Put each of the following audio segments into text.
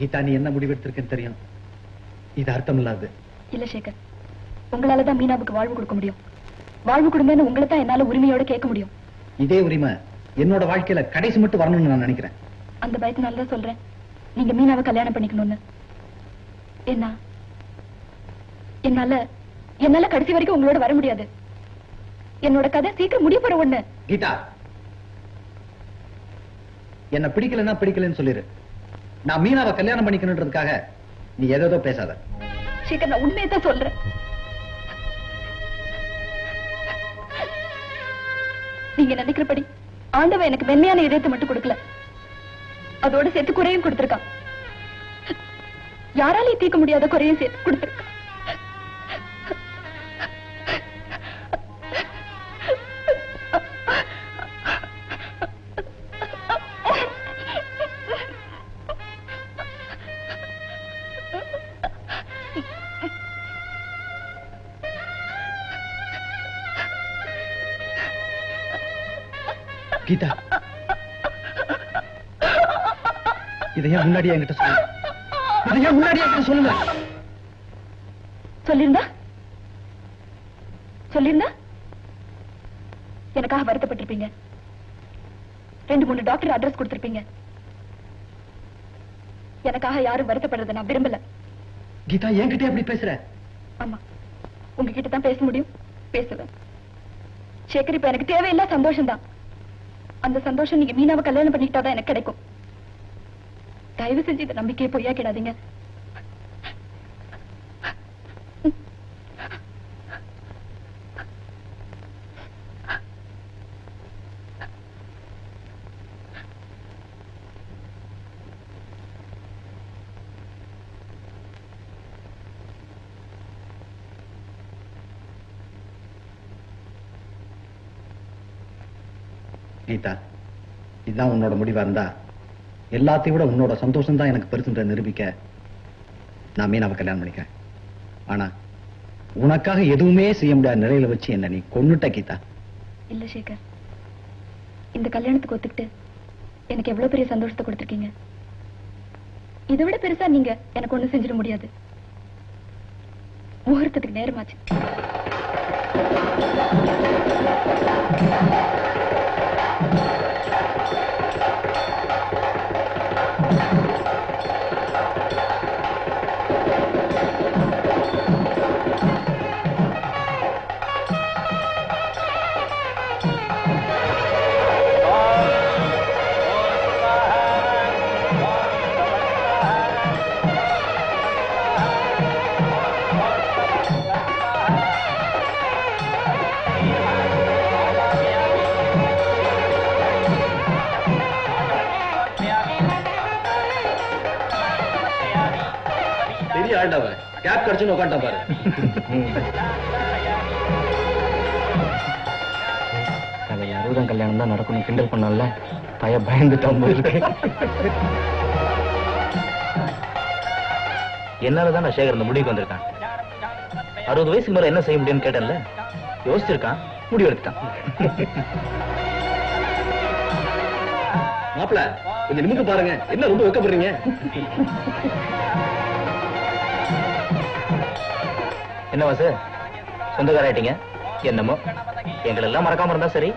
கீதா நீ என்ன முடிவெடுத்திருக்கேன்னு தெரியும். இது அர்த்தம் இல்லாது இல்ல சேகர். உங்களால தான் மீனாவுக்கு வாழ்வு கொடுக்க முடியும். வாழ்வு கொடுங்கன்னு உங்களை தான் என்னால உரிமையோட கேட்க முடியும். இதே உரிமை என்னோட வாழ்க்கையில கடைசி மட்டும் வரணும்னு நான் நினைக்கிறேன். அந்த பயத்தினால தான் சொல்றேன். நீங்க மீனாவை கல்யாணம் பண்ணிக்கணும்னு. என்ன என்னால என்னால கடைசி வரைக்கும் உங்களோட வர முடியாது. என்னோட கதை சீக்கிரம் முடிய போற ஒண்ணு. கீதா என்ன பிடிக்கலன்னா பிடிக்கலன்னு சொல்லிரு. நான் மீனாவை கல்யாணம் பண்ணிக்கணுன்றதுக்காக நீ ஏதோ பேசாத. சீக்கிரம் நான் உண்மையை தான் சொல்றேன். நீங்க நினைக்கிறபடி ஆண்டவன் எனக்கு மென்மையான இதயத்தை மட்டும் கொடுக்கல. அதோட சேர்த்து குறையும் கொடுத்திருக்கான். யாராலையும் தீர்க்க முடியாத குறையும் சேர்த்து கொடுத்திருக்கான். கீதா. இதையே முன்னாடியே என்கிட்ட சொல்லு. இதையே முன்னாடியே என்கிட்ட சொல்லுங்க. சொல்லிருந்தா? சொல்லிருந்தா? எனக்காக வருத்தப்பட்டிருப்பீங்க. ரெண்டு மூணு டாக்டர் அட்ரஸ் கொடுத்திருப்பீங்க. எனக்காக யாரும் வருத்தப்படுறதை நான் விரும்பல. கீதா என்கிட்ட எப்படி பேசுற? ஆமா. உங்ககிட்ட தான் பேச முடியும். பேசுவேன். சேகர் இப்ப எனக்கு தேவையில்ல சந்தோஷம் தான் அந்த சந்தோஷம் நீங்க மீனாவை கல்யாணம் பண்ணிக்கிட்டாதான் எனக்கு கிடைக்கும். தயவு செஞ்சு இந்த நம்பிக்கையை பொய்யாக்கிடாதீங்க. கீதா இதுதான் உன்னோட முடிவா இருந்தா? எல்லாத்தையும் விட உன்னோட சந்தோஷம் தான் எனக்கு பெருசுன்ற நிரூபிக்க நான் மீனாவை கல்யாணம் பண்ணிக்கிறேன். ஆனா உனக்காக எதுவுமே செய்ய முடியாத நிலையில வச்சு என்ன நீ கொண்டுட்ட கீதா. இல்ல சேகர் இந்த கல்யாணத்துக்கு ஒத்துக்கிட்டு எனக்கு எவ்வளவு பெரிய சந்தோஷத்தை கொடுத்துருக்கீங்க? இதை விட பெருசா நீங்க எனக்கு ஒண்ணு செஞ்சிட முடியாது. முகூர்த்தத்துக்கு நேரமாச்சு. பெரிய கேப் கிடைச்சுன்னு உட்காந்துட்டான் பாரு. அது அறுபதாம் கல்யாணம் தான் நடக்கணும் கிண்டல் பண்ணல பய பயந்துட்டான் என்னாலதான் நான் சேகர் இந்த முடிவுக்கு வந்திருக்கான். அறுபது வயசுக்கு மேல என்ன செய்ய முடியும்னு கேட்டேன்ல? யோசிச்சிருக்கான் முடிவு எடுத்துட்டான். மாப்பிள கொஞ்சம் நிமிந்து பாருங்க. என்ன ரொம்ப வெக்கப்படுறீங்க? என்ன வாசு சொந்தக்காராயிட்டீங்க? என்னமோ? எங்களெல்லாம் மறக்காம இருந்தா சரி.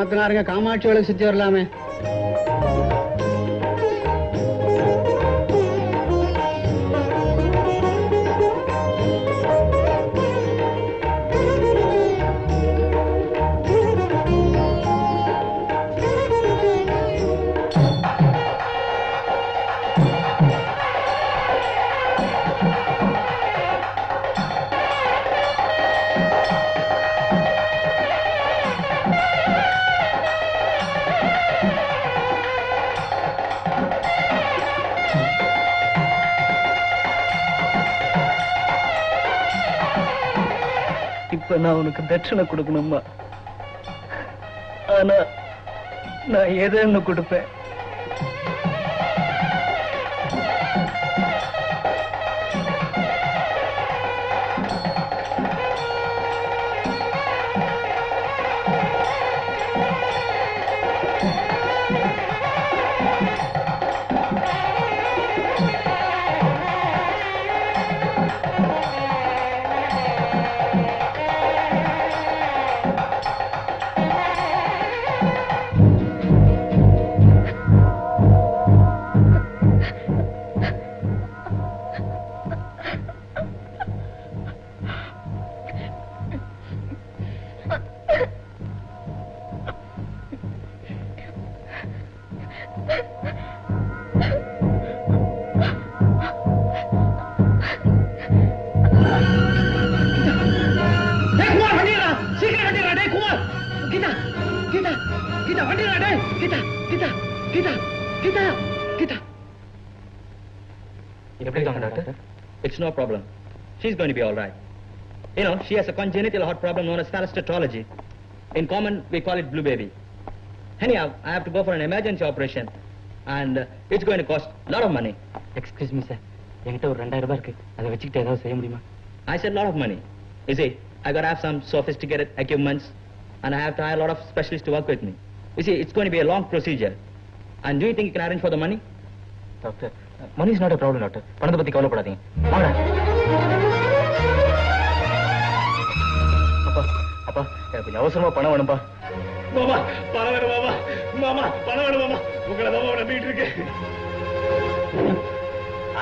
நாத்தனாருங்க காமாட்சி விளக்கு சுத்தி வரலாமே. நான் உனக்கு தட்சணை கொடுக்கணுமா ஆனா நான் எதன்னு கொடுப்பேன். எப்படி இருக்காங்க doctor It's no problem. She's going to be all right. You know, she has a congenital heart problem known as phalanstetrology. In common, we call it blue baby. Anyhow, I have to go for an emergency operation. And uh, it's going to cost a lot of money. Excuse me sir என்கிட்ட ஒரு ரெண்டாயிரம் ரூபாய் இருக்கு அதை வச்சுக்கிட்டு ஏதாவது செய்ய முடியுமா I said a lot of money. You see, I got to have some sophisticated equipments, and I have to hire a lot of specialists to work with me. You see, it's going to be a long procedure. And do you think you can arrange for the money? Doctor money is not problem doctor பணத்தை பத்தி கவலைப்படாதீங்க. வாங்க. அப்பா அப்பா எனக்கு கொஞ்சம் அவசரமா பணம் வேணும்பா. மாமா பணம் வேணும் மாமா. மாமா பணம் வேணும் மாமா. உங்களை மாமா நம்பிட்டு இருக்கேன்.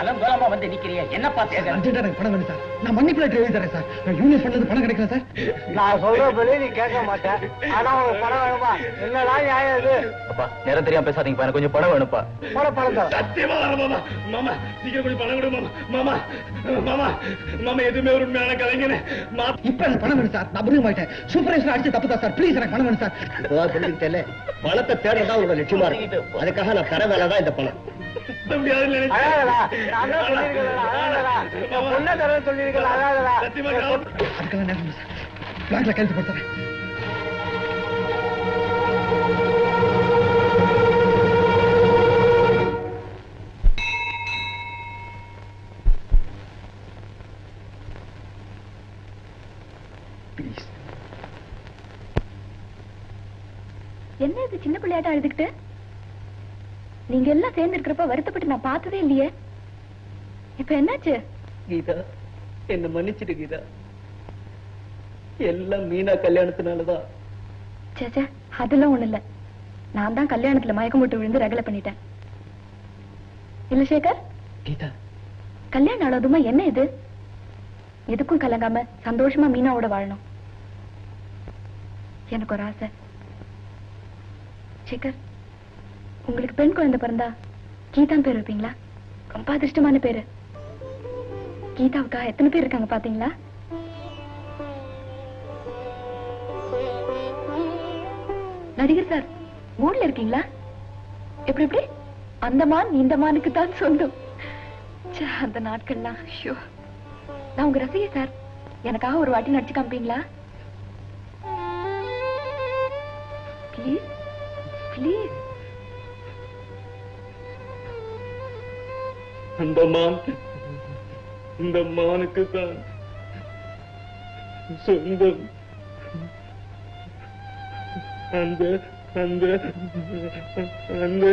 அலங்கோலமா வந்து நிக்கிறிய? என்னப்பா தேவை? அர்ஜென்டா எனக்கு பணம் வேணும் சார். நான் மணி பிளேட் எழுதி தரேன் சார். நான் யூனியன் பண்ணது பணம் கிடைக்கல சார். நான் சொல்றபடி நீ கேட்க மாட்டேன். ஆனா உனக்கு பணம் வேணுமா? என்னடா நியாயம் இது? அப்பா நேரம் தெரியாம எனக்கு கொஞ்சம் பணம் வேணும்ப்பா. போட பணம் தான். சத்தியமா வர மாமா. மாமா கொஞ்சம் பணம் கொடு மாமா. மாமா மாமா மாமா எதுவுமே ஒரு உண்மையான கலைஞனே. இப்ப எனக்கு பணம் வேணும் சார். நான் புரிய மாட்டேன். சூப்பர்வைசர் அடிச்சு தப்பு தான் சார். ப்ளீஸ் எனக்கு பணம் வேணும் சார். புரிஞ்சுக்கிட்டே பணத்தை தேடுறதா உங்களோட லட்சியமா இருக்கு. அதுக்காக நான் தர வேலை தான் இந்த பணம். கையெழுத்து போட்டுறேன். ப்ளீஸ் என்ன இது சின்ன பிள்ளையாட்டம் அழுதுகிட்டு? நீங்க எல்லாம் சேர்ந்து இருக்கிறப்ப வருத்தப்பட்டு நான் பார்த்ததே இல்லையே. இப்ப என்னாச்சு? கீதா என்ன மன்னிச்சிடு கீதா. எல்லாம் மீனா கல்யாணத்தினாலதான். சேச்சே அதெல்லாம் ஒண்ணு இல்ல. நான் தான் கல்யாணத்துல மயக்கம் போட்டு விழுந்து ரகலை பண்ணிட்டேன். இல்ல சேகர்? கீதா. கல்யாணம் ஆனதுமா என்ன இது? எதுக்கும் கலங்காம சந்தோஷமா மீனாவோட வாழணும். எனக்கு ஒரு ஆசை. சேகர் உங்களுக்கு பெண் குழந்தை பிறந்தா கீதான் பேர் வைப்பீங்களா? ரொம்ப அதிர்ஷ்டமான பேரு. கீதாவுக்கா எத்தனை பேர் இருக்காங்க பாத்தீங்களா? நடிகர் சார் ஊர்ல இருக்கீங்களா? எப்படி எப்படி? அந்த மான் இந்த மானுக்கு தான் சொந்தம். அந்த நாட்கள்லாம் ஐயோ. நான் உங்க ரசிகை சார். எனக்காக ஒரு வாட்டி நடிச்சு காமிப்பீங்களா? Please please. அந்த மான் இந்த மானுக்கு தான் சொந்தம். அந்த அந்த அந்த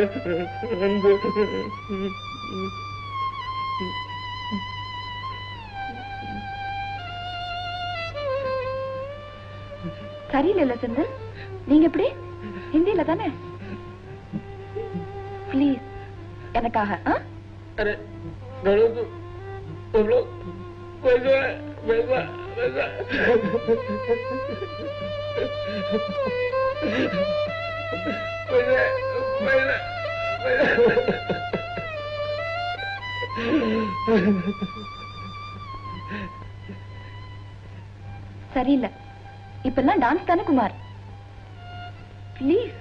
அந்த. சரியில்லைல்ல செந்தில் நீங்க எப்படி? ஹிந்தியில தானே? பிளீஸ் எனக்காக ஆ? અરે ઘણું તું બબલો બેસો ને બેસો બેસો બેસે બેસે சரியில்லை இப்பெல்லாம் டான்ஸ் தானே குமார் ப்ளீஸ்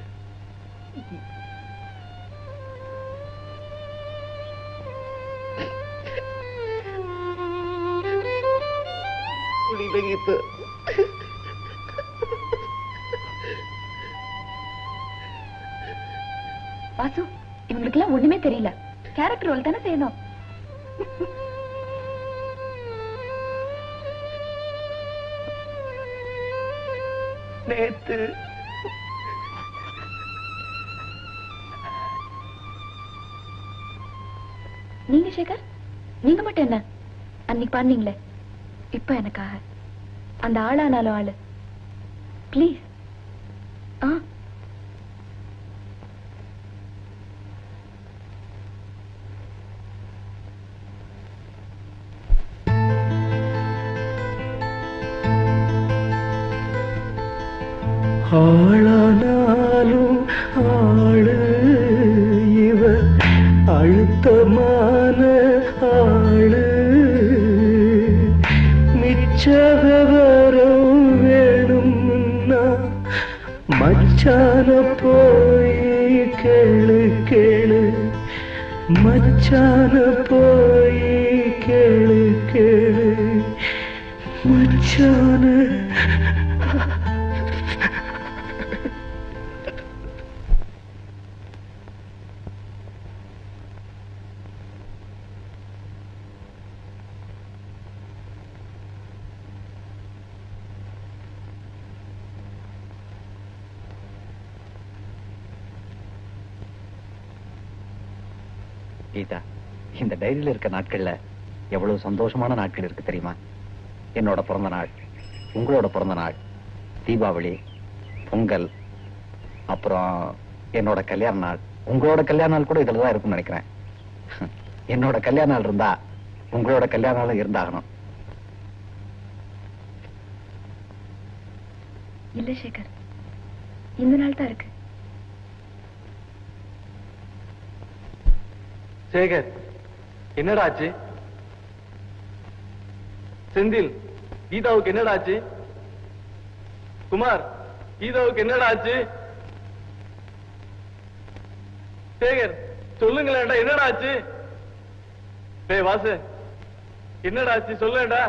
வாசு இவங்களுக்கெல்லாம் ஒண்ணுமே தெரியல. கேரக்டர் ரோல் தானே செய்யணும். நேத்து நீங்க சேகர்? நீங்க மட்டும் என்ன? அன்னைக்கு பாடுனீங்களே இப்ப எனக்காக. அந்த ஆளானாலும் ஆளு. ப்ளீஸ் ஆ. ஆளானாலும் ஆளு. மச்சான போய் கேளு கேளு. மச்சான போய் கேளு கேளு. மச்சான கீதா இந்த டைரியில இருக்க நாட்கள்ல எவ்வளவு சந்தோஷமான நாட்கள் இருக்கு தெரியுமா? என்னோட பிறந்த நாள் உங்களோட பிறந்த நாள் தீபாவளி பொங்கல் அப்புறம் என்னோட கல்யாண நாள். உங்களோட கல்யாண நாள் கூட இதுல தான் இருக்கும்னு நினைக்கிறேன். என்னோட கல்யாண நாள் இருந்தா உங்களோட கல்யாண நாள் இருந்தாகணும். இல்லை சேகர் இந்த நாள் தான் இருக்கு. சேகர் என்னடா ஆச்சு செந்தில் கீதாவுக்கு என்னடா ஆச்சு குமார் கீதாவுக்கு என்னடா ஆச்சு சேகர் சொல்லுங்களேன்டா என்னடா ஆச்சு டேய் வாசு என்னடா ஆச்சு சொல்லேன்டா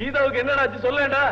கீதாவுக்கு என்னடா ஆச்சு சொல்லேன்டா